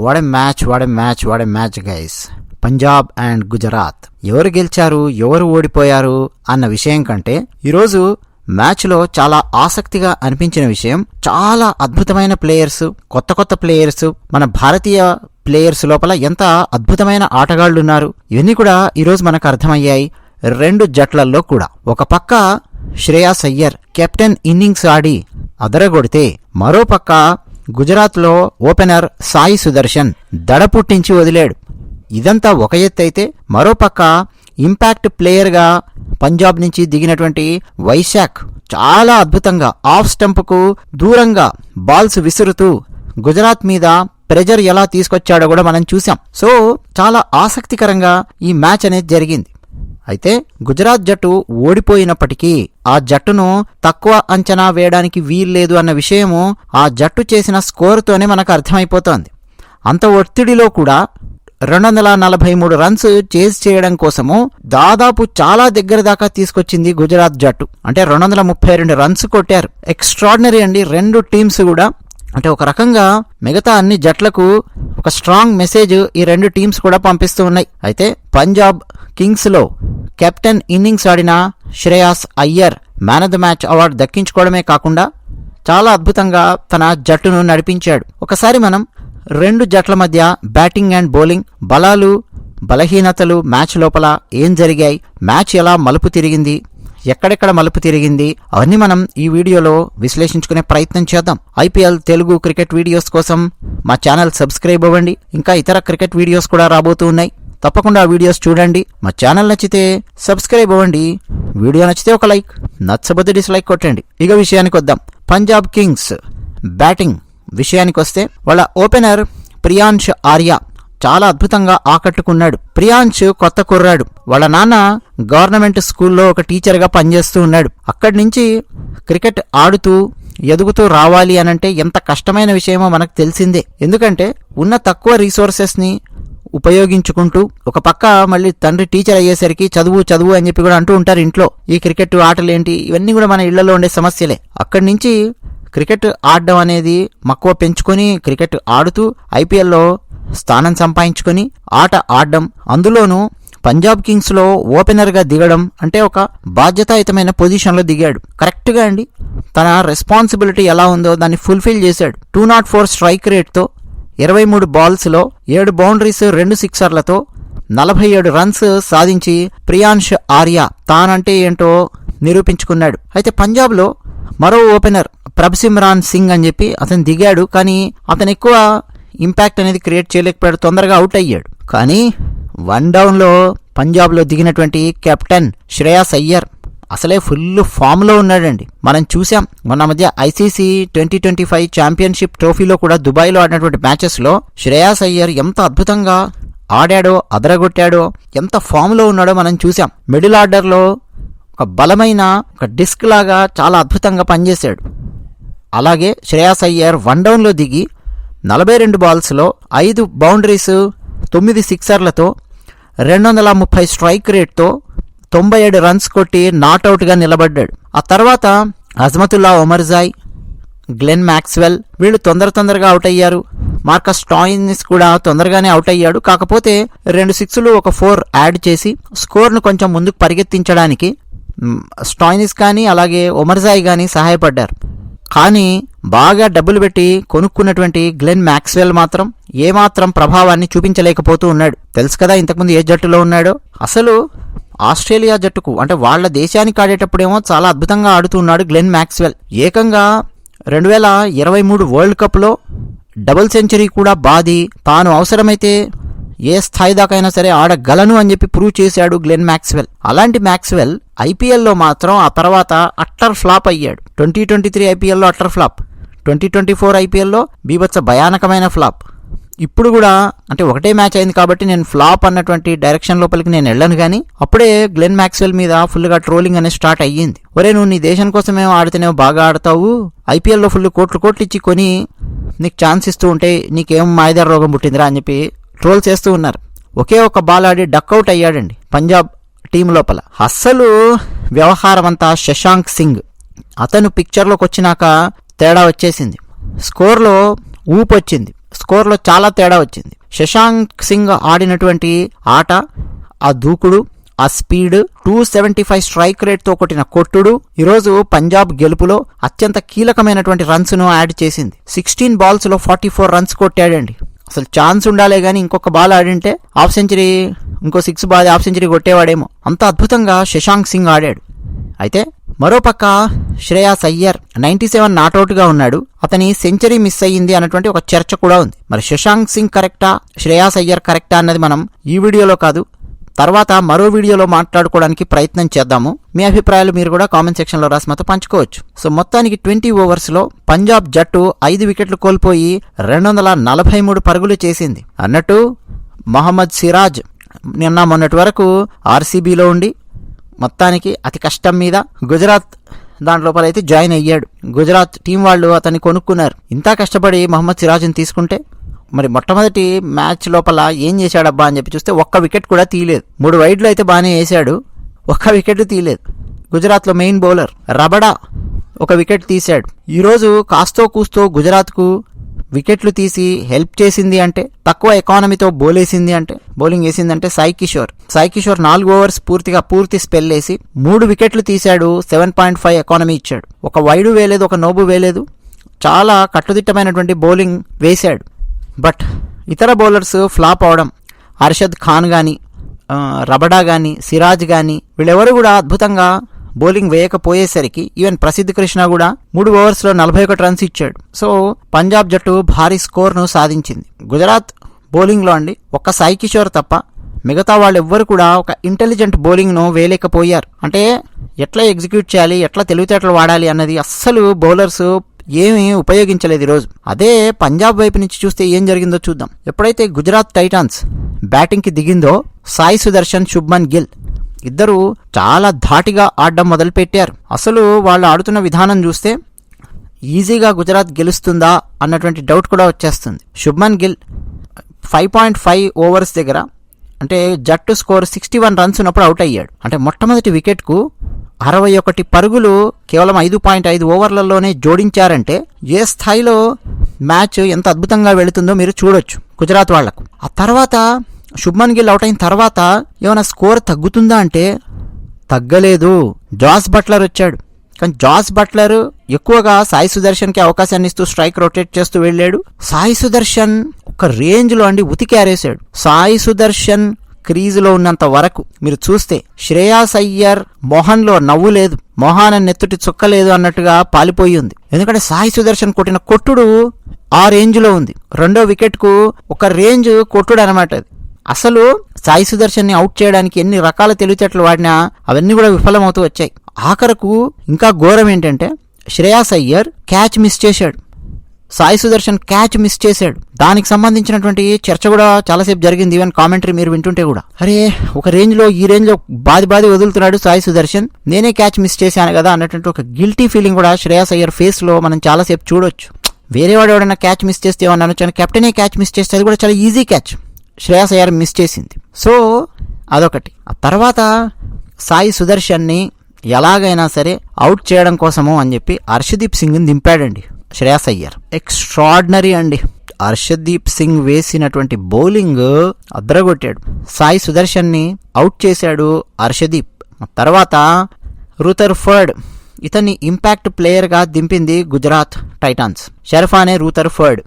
వాడే match what a match what a match guys Punjab and Gujarat ఎవరు గెలిచారు? ఎవరు ఓడిపోయారు? అన్న విషయం కంటే ఈరోజు మ్యాచ్లో చాలా ఆసక్తిగా అనిపించిన విషయం చాలా అద్భుతమైన ప్లేయర్స్ కొత్త కొత్త ప్లేయర్స్ మన భారతీయ ప్లేయర్స్ లోపల ఎంత అద్భుతమైన ఆటగాళ్ళు ఉన్నారు ఇవన్నీ కూడా ఈరోజు మనకు అర్థమయ్యాయి. రెండు జట్లల్లో కూడా. ఒక పక్క శ్రేయాస్ అయ్యర్ కెప్టెన్ ఇన్నింగ్స్ ఆడి అదరగొడితే మరో పక్క గుజరాత్లో ఓపెనర్ సాయి సుదర్శన్ దడ పుట్టించి వదిలాడు. ఇదంతా ఒక ఎత్తైతే మరోపక్క ఇంపాక్ట్ ప్లేయర్గా పంజాబ్ నుంచి దిగినటువంటి వైశాఖ్ చాలా అద్భుతంగా ఆఫ్ స్టంప్కు దూరంగా బాల్స్ విసురుతూ గుజరాత్ మీద ప్రెజర్ ఎలా తీసుకొచ్చాడో కూడా మనం చూసాం సో చాలా ఆసక్తికరంగా ఈ మ్యాచ్ అనేది జరిగింది. అయితే గుజరాత్ జట్టు ఓడిపోయినప్పటికీ ఆ జట్టును తక్కువ అంచనా వేయడానికి వీల్లేదు అన్న విషయము ఆ జట్టు చేసిన స్కోరుతోనే మనకు అర్థమైపోతోంది. అంత ఒత్తిడిలో కూడా రెండు వందల నలభై మూడు రన్స్ చేజ్ చేయడం కోసము దాదాపు చాలా దగ్గర దాకా తీసుకొచ్చింది గుజరాత్ జట్టు. అంటే రెండు వందల ముప్పై రెండు రన్స్ కొట్టారు. ఎక్స్ట్రాడినరీ అండి. రెండు టీమ్స్ కూడా. అంటే ఒక రకంగా మిగతా అన్ని జట్లకు ఒక స్ట్రాంగ్ మెసేజ్ ఈ రెండు టీమ్స్ కూడా పంపిస్తూ ఉన్నాయి. అయితే పంజాబ్ కింగ్స్లో కెప్టెన్ ఇన్నింగ్స్ ఆడిన Shreyas Iyer man of the match award దక్కించుకోవడమే కాకుండా చాలా అద్భుతంగా తన జట్టును నడిపించాడు. ఒకసారి మనం రెండు జట్ల మధ్య బ్యాటింగ్ అండ్ బౌలింగ్ బలాలు బలహీనతలు మ్యాచ్ లోపల ఏం జరిగాయి మ్యాచ్ ఎలా మలుపు తిరిగింది ఎక్కడెక్కడ మలుపు తిరిగింది అవన్నీ మనం ఈ వీడియోలో విశ్లేషించుకునే ప్రయత్నం చేద్దాం. ఐపీఎల్ తెలుగు క్రికెట్ వీడియోస్ కోసం మా ఛానల్ సబ్స్క్రైబ్ అవ్వండి. ఇంకా ఇతర క్రికెట్ వీడియోస్ కూడా రాబోతూ ఉన్నాయి. తప్పకుండా ఆ వీడియోస్ చూడండి. మా ఛానల్ నచ్చితే సబ్స్క్రైబ్ అవ్వండి. వీడియో నచ్చితే ఒక లైక్ నచ్చబోతే డిస్లైక్ కొట్టండి. ఇక విషయానికి వద్దాం. పంజాబ్ కింగ్స్ బ్యాటింగ్ విషయానికి వస్తే వాళ్ళ ఓపెనర్ ప్రియాంష్ ఆర్య చాలా అద్భుతంగా ఆకట్టుకున్నాడు. ప్రియాంష్ కొత్త కుర్రాడు. వాళ్ళ నాన్న గవర్నమెంట్ స్కూల్లో ఒక టీచర్గా పనిచేస్తూ ఉన్నాడు. అక్కడి నుంచి క్రికెట్ ఆడుతూ ఎదుగుతూ రావాలి అనంటే ఎంత కష్టమైన విషయమో మనకు తెలిసిందే. ఎందుకంటే ఉన్న తక్కువ రీసోర్సెస్ని ఉపయోగించుకుంటూ ఒక పక్క మళ్ళీ తండ్రి టీచర్ అయ్యేసరికి చదువు చదువు అని చెప్పి కూడా అంటూ ఉంటారు ఇంట్లో. ఈ క్రికెట్ ఆటలు ఏంటి ఇవన్నీ కూడా మన ఇళ్ళలో ఉండే సమస్యలే. అక్కడి నుంచి క్రికెట్ ఆడడం అనేది మక్కువ పెంచుకొని క్రికెట్ ఆడుతూ ఐపీఎల్లో స్థానం సంపాదించుకొని ఆట ఆడడం అందులోనూ పంజాబ్ కింగ్స్లో ఓపెనర్గా దిగడం అంటే ఒక బాధ్యతాయుతమైన పొజిషన్లో దిగాడు. కరెక్ట్గా అండి. తన రెస్పాన్సిబిలిటీ ఎలా ఉందో దాన్ని ఫుల్ఫిల్ చేశాడు. టూ నాట్ ఫోర్ స్ట్రైక్ రేట్తో ఇరవై మూడు బాల్స్లో ఏడు బౌండరీస్ రెండు సిక్సర్లతో నలభై ఏడు రన్స్ సాధించి ప్రియాంష్ ఆర్య తానంటే ఏంటో నిరూపించుకున్నాడు. అయితే పంజాబ్లో మరో ఓపెనర్ ప్రభసిమ్రాన్ సింగ్ అని చెప్పి అతను దిగాడు. కానీ అతను ఎక్కువ ఇంపాక్ట్ అనేది క్రియేట్ చేయలేకపోయాడు. తొందరగా అవుట్ అయ్యాడు. కానీ వన్ డౌన్లో పంజాబ్లో దిగినటువంటి కెప్టెన్ శ్రేయాస్ అయ్యర్ అసలే ఫుల్ ఫామ్లో ఉన్నాడండి. మనం చూసాం మొన్న మధ్య ICC twenty twenty five championship ట్రోఫీలో కూడా దుబాయ్లో ఆడినటువంటి మ్యాచెస్లో శ్రేయాస్ అయ్యర్ ఎంత అద్భుతంగా ఆడాడో అదరగొట్టాడో ఎంత ఫామ్లో ఉన్నాడో మనం చూసాం. మిడిల్ ఆర్డర్లో ఒక బలమైన ఒక డిస్క్ లాగా చాలా అద్భుతంగా పనిచేశాడు. అలాగే శ్రేయాస్ అయ్యర్ వన్ డౌన్లో దిగి నలభై రెండు బాల్స్లో ఐదు బౌండరీస్ తొమ్మిది సిక్సర్లతో రెండు వందల ముప్పై స్ట్రైక్ రేట్తో తొంభై ఏడు రన్స్ కొట్టి నాట్అవుట్గా నిలబడ్డాడు. ఆ తర్వాత అజ్మతుల్లా ఒమర్జాయ్ గ్లెన్ మ్యాక్స్వెల్ వీళ్ళు తొందర తొందరగా అవుట్ అయ్యారు. మార్కస్ టాయిన్స్ కూడా తొందరగానే అవుట్ అయ్యాడు. కాకపోతే రెండు సిక్స్లు ఒక ఫోర్ యాడ్ చేసి స్కోర్ను కొంచెం ముందుకు పరిగెత్తించడానికి స్టాయినిస్ కానీ అలాగే ఒమర్జాయ్ కానీ సహాయపడ్డారు. కానీ బాగా డబ్బులు పెట్టి కొనుక్కున్నటువంటి గ్లెన్ మ్యాక్స్వెల్ మాత్రం ఏమాత్రం ప్రభావాన్ని చూపించలేకపోతూ ఉన్నాడు. తెలుసు కదా ఇంతకుముందు ఏ జట్టులో ఉన్నాడో? అసలు ఆస్ట్రేలియా జట్టుకు అంటే వాళ్ళ దేశానికి ఆడేటప్పుడేమో చాలా అద్భుతంగా ఆడుతున్నాడు గ్లెన్ మ్యాక్స్వెల్. ఏకంగా రెండు వేల ఇరవై మూడు వరల్డ్ కప్లో డబుల్ సెంచరీ కూడా బాది. తాను అవసరమైతే ఏ స్థాయి దాకైనా సరే ఆడగలను అని చెప్పి ప్రూవ్ చేశాడు గ్లెన్ మ్యాక్స్వెల్. అలాంటి మ్యాక్స్వెల్ ఐపీఎల్లో మాత్రం ఆ తర్వాత అట్టర్ ఫ్లాప్ అయ్యాడు. ట్వంటీ ట్వంటీ త్రీ ఐపీఎల్లో utter flop. Twenty twenty four ఐపీఎల్లో బీభత్స భయానకమైన ఫ్లాప్. ఇప్పుడు కూడా అంటే ఒకటే మ్యాచ్ అయింది కాబట్టి నేను ఫ్లాప్ అన్నటువంటి డైరెక్షన్ లోపలికి నేను వెళ్ళను కానీ అప్పుడే గ్లెన్ మ్యాక్స్వెల్ మీద ఫుల్గా ట్రోలింగ్ అనేది స్టార్ట్ అయ్యింది. ఒరే నువ్వు నీ దేశం కోసమేమో ఆడితేనేమో బాగా ఆడతావు? ఐపీఎల్లో ఫుల్ కోట్లు కోట్లు ఇచ్చి కొని నీకు ఛాన్స్ ఇస్తూ ఉంటే నీకేం మాయదార రోగం పుట్టిందిరా అని చెప్పి ట్రోల్ చేస్తూ ఉన్నారు. ఒకే ఒక బాల్ ఆడి డక్అవుట్ అయ్యాడండి పంజాబ్ టీం లోపల. అస్సలు వ్యవహారం అంతా శశాంక్ సింగ్. అతను పిక్చర్లోకి వచ్చినాక తేడా వచ్చేసింది. స్కోర్లో ఊపు వచ్చింది స్కోర్లో చాలా తేడా వచ్చింది. శశాంక్ సింగ్ ఆడినటువంటి ఆట ఆ దూకుడు ఆ speed two seventy five strike రేట్తో కొట్టిన కొట్టుడు ఈరోజు పంజాబ్ గెలుపులో అత్యంత కీలకమైనటువంటి రన్స్ను యాడ్ చేసింది. సిక్స్టీన్ బాల్స్లో ఫార్టీ ఫోర్ రన్స్ కొట్టాడండి. అసలు ఛాన్స్ ఉండాలే కానీ ఇంకొక బాల్ ఆడింటే హాఫ్ సెంచరీ ఇంకో సిక్స్ బాల్ హాఫ్ సెంచరీ కొట్టేవాడేమో. అంత అద్భుతంగా శశాంక్ సింగ్ ఆడాడు. అయితే మరోపక్క శ్రేయాస్ అయ్యర్ నైన్టీ సెవెన్ నాట్అవుట్గా ఉన్నాడు. అతని సెంచరీ మిస్ అయ్యింది అన్నటువంటి ఒక చర్చ కూడా ఉంది. మరి శశాంక్ సింగ్ కరెక్టా? శ్రేయాస్ అయ్యర్ కరెక్టా అన్నది మనం ఈ వీడియోలో కాదు. తర్వాత మరో వీడియోలో మాట్లాడుకోవడానికి ప్రయత్నం చేద్దాము. మీ అభిప్రాయాలు మీరు కూడా కామెంట్ సెక్షన్లో రాసి మాతో పంచుకోవచ్చు. సో మొత్తానికి ట్వంటీ ఓవర్స్లో పంజాబ్ జట్టు ఐదు వికెట్లు కోల్పోయి రెండు వందల నలభై మూడు పరుగులు చేసింది. అన్నట్టు మహమ్మద్ సిరాజ్ నిన్న మొన్నటి వరకు ఆర్సీబీలో ఉండి మొత్తానికి అతి కష్టం మీద గుజరాత్ దాంట్లోపల అయితే జాయిన్ అయ్యాడు. గుజరాత్ టీం వాళ్ళు అతన్ని కొనుక్కున్నారు. ఇంత కష్టపడి మహమ్మద్ సిరాజ్ని తీసుకుంటే మరి మొట్టమొదటి మ్యాచ్ లోపల ఏం చేశాడబ్బా అని చెప్పి చూస్తే ఒక్క వికెట్ కూడా తీయలేదు. మూడు వైడ్లు అయితే బాగానే వేశాడు. ఒక్క వికెట్ తీయలేదు. గుజరాత్లో మెయిన్ బౌలర్ రబడా ఒక వికెట్ తీశాడు. ఈరోజు కాస్తో కూస్తో గుజరాత్కు వికెట్లు తీసి హెల్ప్ చేసింది అంటే తక్కువ ఎకానమీతో బౌలేసింది అంటే బౌలింగ్ వేసిందంటే సాయి కిషోర్. సాయి కిషోర్ నాలుగు ఓవర్స్ పూర్తిగా పూర్తి స్పెల్ వేసి మూడు వికెట్లు తీశాడు సెవెన్ పాయింట్ ఫైవ్ ఎకానమీ ఇచ్చాడు. ఒక వైడు వేయలేదు ఒక నోబు వేయలేదు. చాలా కట్టుదిట్టమైనటువంటి బౌలింగ్ వేశాడు. బట్ ఇతర బౌలర్స్ ఫ్లాప్ అవడం అర్షద్ ఖాన్ కానీ రబడా కానీ సిరాజ్ కానీ వీళ్ళెవరు కూడా అద్భుతంగా బౌలింగ్ వేయకపోయేసరికి ఈవెన్ ప్రసిద్ధ్ కృష్ణ కూడా మూడు ఓవర్స్లో నలభై ఒకటి రన్స్ ఇచ్చాడు. సో పంజాబ్ జట్టు భారీ స్కోర్ను సాధించింది. గుజరాత్ బౌలింగ్లో అండి ఒక్క సాయి కిషోర్ తప్ప మిగతా వాళ్ళు ఎవ్వరు కూడా ఒక ఇంటెలిజెంట్ బౌలింగ్ను వేయలేకపోయారు. అంటే ఎట్లా ఎగ్జిక్యూట్ చేయాలి ఎట్లా తెలివితేటలు వాడాలి అన్నది అస్సలు బౌలర్స్ ఏమీ ఉపయోగించలేదు ఈరోజు. అదే పంజాబ్ వైపు నుంచి చూస్తే ఏం జరిగిందో చూద్దాం. ఎప్పుడైతే గుజరాత్ టైటాన్స్ బ్యాటింగ్కి దిగిందో సాయి సుదర్శన్ శుభ్మన్ గిల్ ఇద్దరు చాలా ధాటిగా ఆడడం మొదలుపెట్టారు. అసలు వాళ్ళు ఆడుతున్న విధానం చూస్తే ఈజీగా గుజరాత్ గెలుస్తుందా అన్నటువంటి డౌట్ కూడా వచ్చేస్తుంది. Shubman Gill five point five overs దగ్గర అంటే జట్టు స్కోర్ సిక్స్టీ వన్ రన్స్ ఉన్నప్పుడు అవుట్ అయ్యాడు. అంటే మొట్టమొదటి వికెట్కు అరవై ఒకటి పరుగులు కేవలం ఐదు పాయింట్ ఐదు ఓవర్లలోనే జోడించారంటే ఏ స్థాయిలో మ్యాచ్ ఎంత అద్భుతంగా వెళుతుందో మీరు చూడొచ్చు గుజరాత్ వాళ్ళకు. ఆ తర్వాత శుభ్మన్ గిల్ అవుట్ అయిన తర్వాత ఏమైనా స్కోర్ తగ్గుతుందా అంటే తగ్గలేదు. జాస్ బట్లర్ వచ్చాడు. కానీ జాస్ బట్లర్ ఎక్కువగా సాయి సుదర్శన్కి అవకాశాన్ని ఇస్తూ స్ట్రైక్ రొటేట్ చేస్తూ వెళ్ళాడు. సాయి సుదర్శన్ ఒక రేంజ్లో అండి ఉతికేరేశాడు సాయి సుదర్శన్ క్రీజులో ఉన్నంత వరకు మీరు చూస్తే శ్రేయాస్ అయ్యర్ మొహన్లో నవ్వు లేదు. మొహాన నెత్తుటి చుక్కలేదు అన్నట్టుగా పాలిపోయి ఉంది. ఎందుకంటే సాయి సుదర్శన్ కొట్టిన కొట్టుడు ఆ రేంజ్లో ఉంది. రెండో వికెట్కు ఒక రేంజ్ కొట్టుడు అనమాట అది. అసలు సాయి సుదర్శన్ని అవుట్ చేయడానికి ఎన్ని రకాల తెలివితేటలు వాడినా అవన్నీ కూడా విఫలమవుతూ వచ్చాయి. ఆఖరకు ఇంకా ఘోరం ఏంటంటే శ్రేయాస్ అయ్యర్ క్యాచ్ మిస్ చేశాడు. సాయి సుదర్శన్ క్యాచ్ మిస్ చేశాడు. దానికి సంబంధించినటువంటి చర్చ కూడా చాలాసేపు జరిగింది. ఈవెన్ కామెంటరీ మీరు వింటుంటే కూడా. అరే ఒక రేంజ్లో ఈ రేంజ్లో బాది బాది వదులుతున్నాడు సాయి సుదర్శన్. నేనే క్యాచ్ మిస్ చేశాను కదా అన్నటువంటి ఒక గిల్టీ ఫీలింగ్ కూడా శ్రేయాస్ అయ్యర్ ఫేస్లో మనం చాలాసేపు చూడొచ్చు. వేరే వాడు ఎవడైనా క్యాచ్ మిస్ చేస్తే ఏమన్నా అనొచ్చు? కెప్టెనే క్యాచ్ మిస్ చేస్తే అది కూడా చాలా easy catch Shreyas Iyer miss చేసింది. సో అదొకటి. ఆ తర్వాత సాయి సుదర్శన్ని ఎలాగైనా సరే అవుట్ చేయడం కోసము అని చెప్పి హర్షదీప్ సింగ్ని దింపాడండి శ్రేయస్ అయ్యర్. ఎక్స్ట్రాడినరీ అండి. హర్షదీప్ సింగ్ వేసినటువంటి బౌలింగ్ అద్రగొట్టాడు సాయి సుదర్శన్ని అవుట్ చేశాడు హర్షదీప్ తర్వాత రూథర్ఫర్డ్ ఇతన్ని ఇంపాక్ట్ ప్లేయర్గా దింపింది గుజరాత్ టైటాన్స్. షర్ఫానే రూథర్ఫర్డ్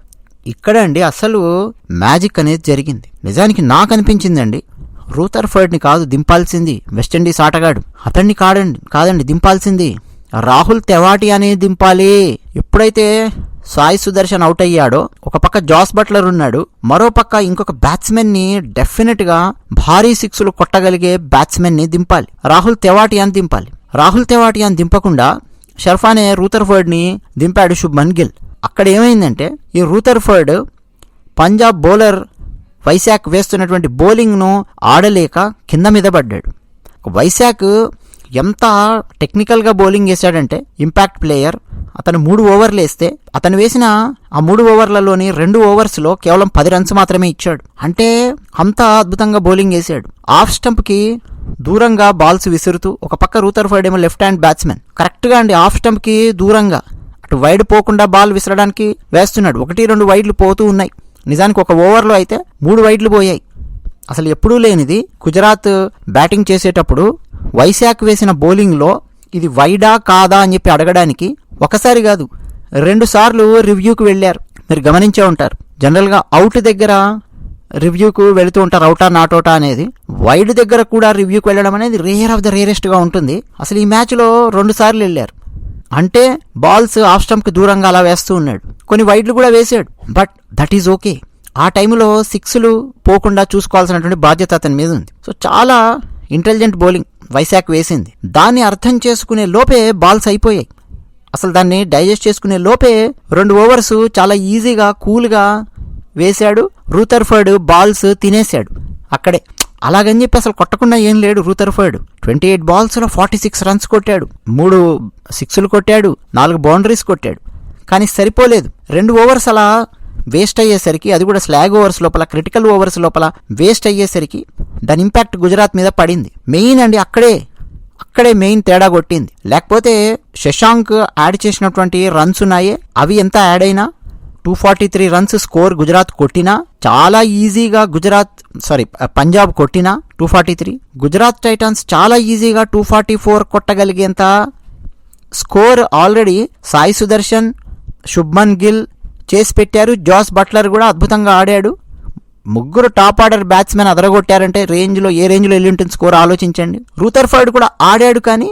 ఇక్కడ అండి అసలు మ్యాజిక్ అనేది జరిగింది. నిజానికి నాకు అనిపించిందండి రూతర్ఫర్డ్ని కాదు దింపాల్సింది వెస్టిండీస్ ఆటగాడు. అతన్ని కాడండి కాదండి దింపాల్సింది. రాహుల్ తెవాటి అనేది దింపాలి. ఎప్పుడైతే సాయి సుదర్శన్ అవుట్ అయ్యాడో ఒక పక్క జాస్ బట్లర్ ఉన్నాడు. మరో పక్క ఇంకొక బ్యాట్స్మెన్ని డెఫినెట్గా భారీ సిక్స్లు కొట్టగలిగే బ్యాట్స్మెన్ని దింపాలి. రాహుల్ తెవాటి అని దింపాలి. రాహుల్ తెవాటి అని దింపకుండా షర్ఫానే రూథర్ఫర్డ్ని దింపాడు శుభ్మన్ గిల్. అక్కడ ఏమైందంటే ఈ రూథర్ఫర్డ్ పంజాబ్ బౌలర్ వైశాఖ్ వేస్తున్నటువంటి బౌలింగ్ను ఆడలేక కింద మీద పడ్డాడు. వైశాఖ్ ఎంత టెక్నికల్గా బౌలింగ్ వేశాడంటే ఇంపాక్ట్ ప్లేయర్ అతను మూడు ఓవర్లు వేస్తే అతను వేసిన ఆ మూడు ఓవర్లలోని రెండు ఓవర్స్లో కేవలం పది రన్స్ మాత్రమే ఇచ్చాడు. అంటే అంత అద్భుతంగా బౌలింగ్ వేశాడు ఆఫ్ స్టంప్కి దూరంగా బాల్స్ విసురుతూ ఒక పక్క రూథర్ఫర్డ్ ఏమో లెఫ్ట్ హ్యాండ్ బ్యాట్స్మెన్. కరెక్ట్గా అండి ఆఫ్ స్టంప్కి దూరంగా. అటు వైడ్ పోకుండా బాల్ విసరడానికి వేస్తున్నాడు. ఒకటి రెండు వైడ్లు పోతూ ఉన్నాయి. నిజానికి ఒక ఓవర్లో అయితే మూడు వైడ్లు పోయాయి. అసలు ఎప్పుడూ లేనిది గుజరాత్ బ్యాటింగ్ చేసేటప్పుడు వైశాఖ్ వేసిన బౌలింగ్లో ఇది వైడా కాదా అని చెప్పి అడగడానికి ఒకసారి కాదు రెండు సార్లు రివ్యూకి వెళ్ళారు. మీరు గమనించే ఉంటారు. జనరల్గా అవుట్ దగ్గర రివ్యూకు వెళుతూ ఉంటారు అవుటా నాటోటా అనేది. వైడ్ దగ్గర కూడా రివ్యూకి వెళ్ళడం అనేది రేర్ ఆఫ్ ద రేరెస్ట్గా ఉంటుంది. అసలు ఈ మ్యాచ్లో రెండు సార్లు వెళ్ళారు. అంటే బాల్స్ ఆఫ్ స్టంప్కి దూరంగా అలా వేస్తూ ఉన్నాడు. కొన్ని వైడ్లు కూడా వేసాడు బట్ దట్ ఈజ్ ఓకే. ఆ టైంలో సిక్స్లు పోకుండా చూసుకోవాల్సినటువంటి బాధ్యత అతని మీద ఉంది. సో చాలా ఇంటెలిజెంట్ బౌలింగ్ వైశాఖ్ వేసింది. దాన్ని అర్థం చేసుకునే లోపే బాల్స్ అయిపోయాయి. అసలు దాన్ని డైజెస్ట్ చేసుకునే లోపే రెండు ఓవర్స్ చాలా ఈజీగా కూల్గా వేశాడు. రూతర్ఫర్డ్ బాల్స్ తినేశాడు. అక్కడే. అలాగని చెప్పి అసలు కొట్టకుండా ఏం లేడు రూతర్ఫర్డ్ ట్వంటీ ఎయిట్ బాల్స్లో ఫార్టీ సిక్స్ రన్స్ కొట్టాడు. మూడు సిక్స్లు కొట్టాడు. నాలుగు బౌండరీస్ కొట్టాడు. కానీ సరిపోలేదు. రెండు ఓవర్స్ అలా వేస్ట్ అయ్యేసరికి అది కూడా స్లాగ్ ఓవర్స్ లోపల క్రిటికల్ ఓవర్స్ లోపల వేస్ట్ అయ్యేసరికి దాని ఇంపాక్ట్ గుజరాత్ మీద పడింది. మెయిన్ అండి అక్కడే అక్కడే మెయిన్ తేడా కొట్టింది. లేకపోతే శశాంక్ యాడ్ చేసినటువంటి రన్స్ ఉన్నాయే? అవి ఎంత యాడ్ అయినా two forty three runs score Gujarat కొట్టినా చాలా ఈజీగా గుజరాత్ సారీ uh, పంజాబ్ కొట్టినా two forty three. Gujarat Titans చాలా ఈజీగా టూ ఫార్టీ ఫోర్ కొట్టగలిగేంత స్కోర్ ఆల్రెడీ సాయి సుదర్శన్ శుభ్మన్ గిల్ చేసి పెట్టారు. జాస్ బట్లర్ కూడా అద్భుతంగా ఆడాడు. ముగ్గురు టాప్ ఆర్డర్ బ్యాట్స్మెన్ అదరగొట్టారంటే రేంజ్లో ఏ రేంజ్లో వెళ్ళి ఉంటుంది స్కోర్ ఆలోచించండి రూథర్ఫర్డ్ కూడా ఆడాడు కానీ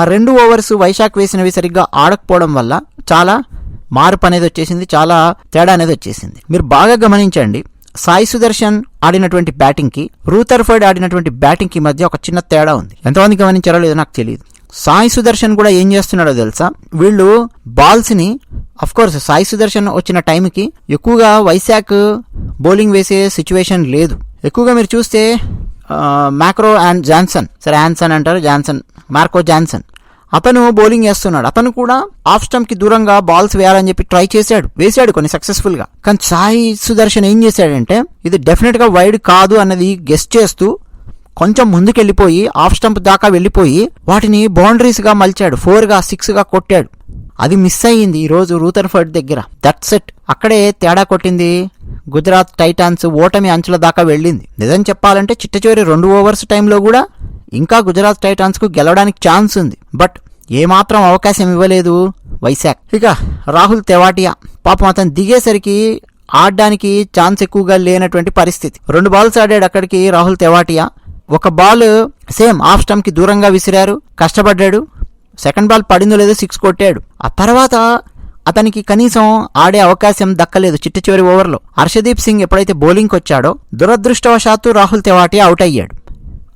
ఆ రెండు ఓవర్స్ వైశాఖ్ వేసినవి సరిగ్గా ఆడకపోవడం వల్ల చాలా మార్పు అనేది వచ్చేసింది చాలా తేడా అనేది వచ్చేసింది. మీరు బాగా గమనించండి సాయి సుదర్శన్ ఆడినటువంటి బ్యాటింగ్కి రూథర్ఫర్డ్ ఆడినటువంటి బ్యాటింగ్కి మధ్య ఒక చిన్న తేడా ఉంది. ఎంతమంది గమనించారో లేదో నాకు తెలియదు సాయి సుదర్శన్ కూడా ఏం చేస్తున్నాడో తెలుసా? వీళ్ళు బాల్స్ని అఫ్ కోర్స్ సాయి సుదర్శన్ వచ్చిన టైంకి ఎక్కువగా వైశాఖ్ బౌలింగ్ వేసే సిచ్యువేషన్ లేదు. ఎక్కువగా మీరు చూస్తే మ్యాక్రో అండ్ జాన్సన్. సరే యాన్సన్ అంటారు జాన్సన్ మార్కో జాన్సన్. అతను బౌలింగ్ వేస్తున్నాడు అతను కూడా ఆఫ్ స్టంప్కి దూరంగా బాల్స్ వేయాలని చెప్పి ట్రై చేశాడు. వేశాడు కొన్ని సక్సెస్ఫుల్గా కానీ సాయి సుదర్శన్ ఏం చేశాడంటే ఇది డెఫినెట్గా వైడ్ కాదు అన్నది గెస్ట్ చేస్తూ కొంచెం ముందుకెళ్ళిపోయి ఆఫ్ స్టంప్ దాకా వెళ్ళిపోయి వాటిని బౌండరీస్గా మలిచాడు. ఫోర్గా సిక్స్గా కొట్టాడు. అది మిస్ అయ్యింది ఈ రోజు రూథర్ఫర్డ్ దగ్గర. దట్ సెట్ అక్కడే తేడా కొట్టింది గుజరాత్ టైటాన్స్ ఓటమి అంచుల దాకా వెళ్ళింది. నిజం చెప్పాలంటే చిట్టచివరి రెండు ఓవర్స్ టైంలో కూడా ఇంకా గుజరాత్ టైటాన్స్కు గెలవడానికి ఛాన్స్ ఉంది. బట్ ఏమాత్రం అవకాశం ఇవ్వలేదు వైశాఖ్ ఇక రాహుల్ తెవాటియా పాపం అతను దిగేసరికి ఆడడానికి ఛాన్స్ ఎక్కువగా లేనటువంటి పరిస్థితి. రెండు బాల్స్ ఆడాడు అక్కడికి రాహుల్ తెవాటియా. ఒక బాల్ సేమ్ ఆఫ్ స్టంప్కి దూరంగా విసిరారు కష్టపడ్డాడు. సెకండ్ బాల్ పడిందో లేదో సిక్స్ కొట్టాడు. ఆ తర్వాత అతనికి కనీసం ఆడే అవకాశం దక్కలేదు చిట్ట చివరి ఓవర్లో హర్షదీప్ సింగ్ ఎప్పుడైతే బౌలింగ్కి వచ్చాడో దురదృష్టవశాత్తు రాహుల్ తెవాటి అవుట్ అయ్యాడు.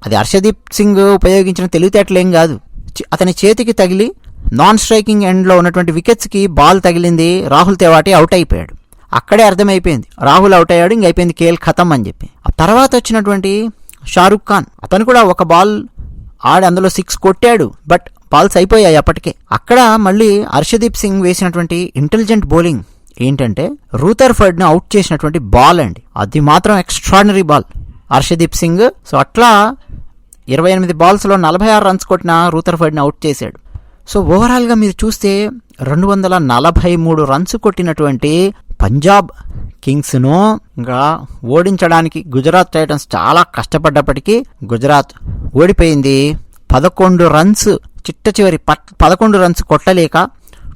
అది హర్షదీప్ సింగ్ ఉపయోగించిన తెలివితేటలేం కాదు. అతని చేతికి తగిలి నాన్ స్ట్రైకింగ్ ఎండ్లో ఉన్నటువంటి వికెట్స్కి బాల్ తగిలింది రాహుల్ తేవాటి అవుట్ అయిపోయాడు. అక్కడే అర్థమైపోయింది. రాహుల్ అవుట్ అయ్యాడు ఇంక అయిపోయింది కేల్ ఖతం అని చెప్పి. ఆ తర్వాత వచ్చినటువంటి షారుఖ్ ఖాన్ అతను కూడా ఒక బాల్ ఆడి అందులో సిక్స్ కొట్టాడు బట్ బాల్స్ అయిపోయాయి అప్పటికే. అక్కడ మళ్ళీ హర్షదీప్ సింగ్ వేసినటువంటి ఇంటెలిజెంట్ బౌలింగ్ ఏంటంటే రూథర్ఫర్డ్ని అవుట్ చేసినటువంటి బాల్ అండి. అది మాత్రం extraordinary ball. Harshdeep Singh so అట్లా ఇరవై ఎనిమిది బాల్స్లో నలభై ఆరు రన్స్ కొట్టిన రూథర్ఫర్డ్ని అవుట్ చేశాడు. సో ఓవరాల్గా మీరు చూస్తే రెండు వందల నలభై మూడు రన్స్ కొట్టినటువంటి పంజాబ్ కింగ్స్ను ఇంకా ఓడించడానికి గుజరాత్ టైటన్స్ చాలా కష్టపడ్డప్పటికీ గుజరాత్ ఓడిపోయింది. పదకొండు రన్స్ చిట్ట చివరి పదకొండు రన్స్ కొట్టలేక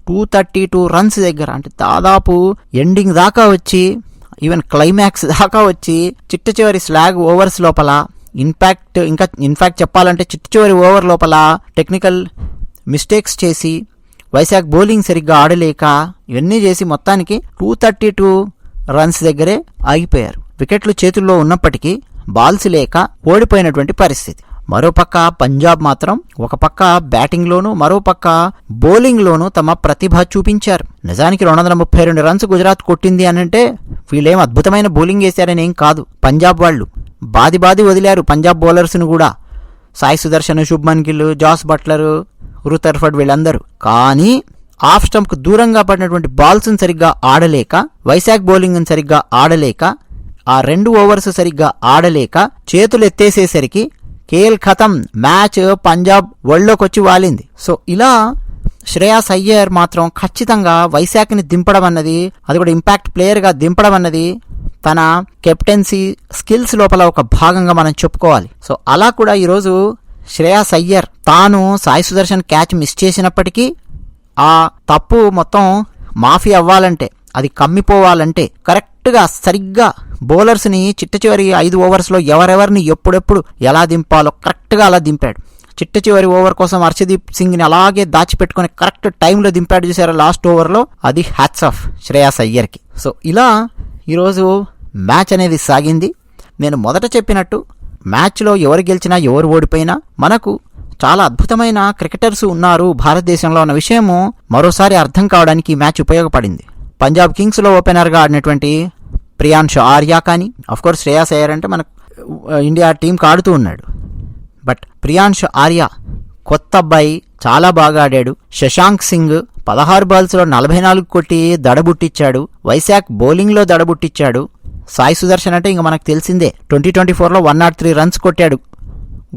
టూ థర్టీ టూ రన్స్ దగ్గర అంటే దాదాపు ఎండింగ్ దాకా వచ్చి ఈవెన్ క్లైమాక్స్ దాకా వచ్చి చిట్ట చివరి స్లాగ్ ఓవర్స్ లోపల ఇన్ఫాక్ట్ ఇంకా ఇన్ఫాక్ట్ చెప్పాలంటే చిట్టు చివరి ఓవర్ లోపల టెక్నికల్ మిస్టేక్స్ చేసి వైశాఖ్ బౌలింగ్ సరిగ్గా ఆడలేక ఇవన్నీ చేసి మొత్తానికి టూ థర్టీ టూ రన్స్ దగ్గరే ఆగిపోయారు. వికెట్లు చేతుల్లో ఉన్నప్పటికీ బాల్స్ లేక ఓడిపోయినటువంటి పరిస్థితి. మరోపక్క పంజాబ్ మాత్రం ఒక పక్క బ్యాటింగ్లోనూ మరోపక్క బౌలింగ్లోనూ తమ ప్రతిభ చూపించారు. నిజానికి రెండు వందల ముప్పై రెండు రన్స్ గుజరాత్ కొట్టింది అని అంటే వీళ్ళేం అద్భుతమైన బౌలింగ్ వేశారని ఏం కాదు. పంజాబ్ వాళ్ళు బాది బాది వదిలారు పంజాబ్ బౌలర్స్ను కూడా. Sai Sudarshan Shubman Gill Jos Buttler Rutherford వీళ్ళందరూ. కానీ ఆఫ్ స్టంప్కు దూరంగా పడినటువంటి బాల్స్ని సరిగ్గా ఆడలేక వైశాఖ్ బౌలింగ్ని సరిగ్గా ఆడలేక ఆ రెండు ఓవర్స్ సరిగ్గా ఆడలేక చేతులు ఎత్తేసేసరికి కేఎల్ ఖతం మ్యాచ్ పంజాబ్ వరల్డ్లోకి వచ్చి వాలింది. సో ఇలా శ్రేయాస్ అయ్యర్ మాత్రం ఖచ్చితంగా వైశాఖ్ని దింపడం అన్నది అది కూడా ఇంపాక్ట్ ప్లేయర్గా దింపడం అన్నది తన కెప్టెన్సీ స్కిల్స్ లోపల ఒక భాగంగా మనం చెప్పుకోవాలి. సో అలా కూడా ఈరోజు శ్రేయాస్ అయ్యర్ తాను సాయి సుదర్శన్ క్యాచ్ మిస్ చేసినప్పటికీ ఆ తప్పు మొత్తం మాఫీ అవ్వాలంటే అది కమ్మిపోవాలంటే కరెక్ట్గా సరిగ్గా బౌలర్స్ని చిట్ట చివరి ఐదు ఓవర్స్లో ఎవరెవరిని ఎప్పుడెప్పుడు ఎలా దింపాలో కరెక్ట్గా అలా దింపాడు. చిట్ట చివరి ఓవర్ కోసం హర్షదీప్ సింగ్ని అలాగే దాచిపెట్టుకుని కరెక్ట్ టైంలో దింపాడు చూసారా లాస్ట్ ఓవర్లో? అది హ్యాట్స్ ఆఫ్ శ్రేయాస్ అయ్యర్కి. సో ఇలా ఈరోజు మ్యాచ్ అనేది సాగింది. నేను మొదట చెప్పినట్టు మ్యాచ్లో ఎవరు గెలిచినా ఎవరు ఓడిపోయినా మనకు చాలా అద్భుతమైన క్రికెటర్స్ ఉన్నారు భారతదేశంలో ఉన్న విషయము మరోసారి అర్థం కావడానికి మ్యాచ్ ఉపయోగపడింది. పంజాబ్ కింగ్స్లో ఓపెనర్గా ఆడినటువంటి ప్రియాంశ్ ఆర్యా కానీ కోర్స్ శ్రేయాస్ అయ్యారంటే మనకు uh, ఇండియా టీంకి ఆడుతూ ఉన్నాడు. బట్ ప్రియాంశ్ ఆర్య కొత్త అబ్బాయి చాలా బాగా ఆడాడు. శశాంక్ సింగ్ పదహారు బాల్స్లో నలభై నాలుగు కొట్టి దడబుట్టిచ్చాడు. వైశాఖ్ బౌలింగ్లో దడబుట్టిచ్చాడు. సాయి సుదర్శన్ అంటే ఇంక మనకు తెలిసిందే. ట్వంటీ ట్వంటీ ఫోర్లో వన్ నాట్ త్రీ రన్స్ కొట్టాడు.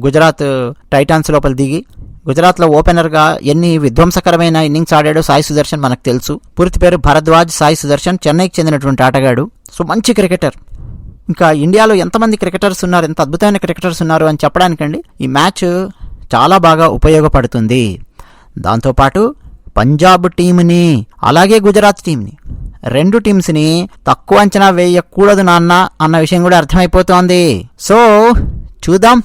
గుజరాత్ టైటాన్స్ లోపల దిగి గుజరాత్లో ఓపెనర్గా ఎన్ని విధ్వంసకరమైన ఇన్నింగ్స్ ఆడాడో సాయి సుదర్శన్ మనకు తెలుసు. పూర్తి పేరు భరద్వాజ్ సాయి సుదర్శన్ చెన్నైకి చెందినటువంటి ఆటగాడు. సో మంచి క్రికెటర్. ఇంకా ఇండియాలో ఎంతమంది క్రికెటర్స్ ఉన్నారు ఎంత అద్భుతమైన క్రికెటర్స్ ఉన్నారు అని చెప్పడానికండి ఈ మ్యాచ్ చాలా బాగా ఉపయోగపడుతుంది. దాంతోపాటు పంజాబ్ టీంని అలాగే గుజరాత్ టీంని రెండు టీమ్స్ని తక్కువ అంచనా వేయకూడదు నాన్న అన్న విషయం కూడా అర్థమైపోతోంది. సో చూద్దాం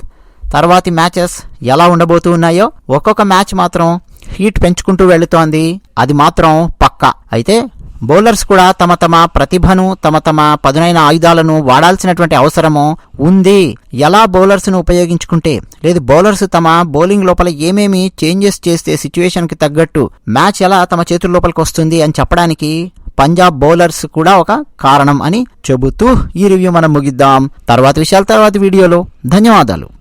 తర్వాతి మ్యాచెస్ ఎలా ఉండబోతూ ఉన్నాయో. ఒక్కొక్క మ్యాచ్ మాత్రం హీట్ పెంచుకుంటూ వెళుతోంది. అది మాత్రం పక్కా. అయితే బౌలర్స్ కూడా తమ తమ ప్రతిభను తమ తమ పదునైన ఆయుధాలను వాడాల్సినటువంటి అవసరము ఉంది. ఎలా బౌలర్స్ను ఉపయోగించుకుంటే లేదు బౌలర్స్ తమ బౌలింగ్ లోపల ఏమేమి చేంజెస్ చేస్తే సిచ్యువేషన్కి తగ్గట్టు మ్యాచ్ ఎలా తమ చేతుల లోపలికి వస్తుంది అని చెప్పడానికి పంజాబ్ బౌలర్స్ కూడా ఒక కారణం అని చెబుతూ ఈ రివ్యూ మనం ముగిద్దాం. తర్వాత విషయాలు తర్వాత వీడియోలో. ధన్యవాదాలు.